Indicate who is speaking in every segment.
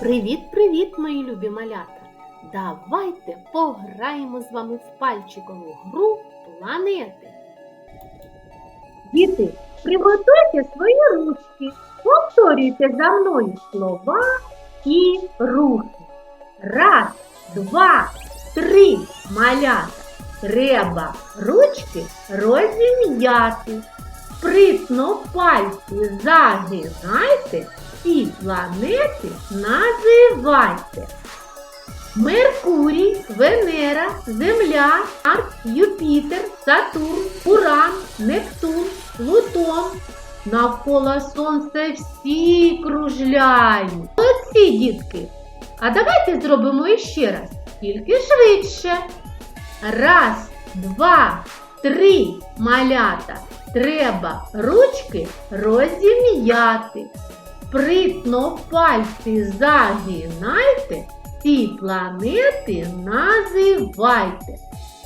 Speaker 1: Привіт-привіт, мої любі малята! Давайте пограємо з вами в пальчикову гру планети.
Speaker 2: Діти, приготуйте свої ручки, повторюйте за мною слова і рухи. Раз, два, три малята. Треба ручки розім'яти. Спритно пальці загинайте і планети називайте. Меркурій, Венера, Земля, Марс, Юпітер, Сатурн, Уран, Нептун, Плутон. Навколо сонця всі кружляють. Молодці, дітки! А давайте зробимо іще раз, тільки швидше. Раз, два, три малята. Треба ручки розім'яти. Спритно пальці загинайте, ці планети називайте.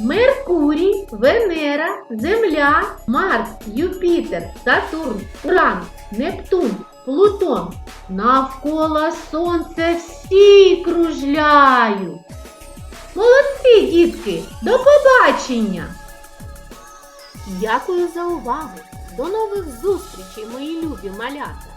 Speaker 2: Меркурій, Венера, Земля, Марс, Юпітер, Сатурн, Уран, Нептун, Плутон. Навколо сонця всі кружляють. Молодці, дітки! До побачення!
Speaker 1: Дякую за увагу! До нових зустрічей, мої любі малята!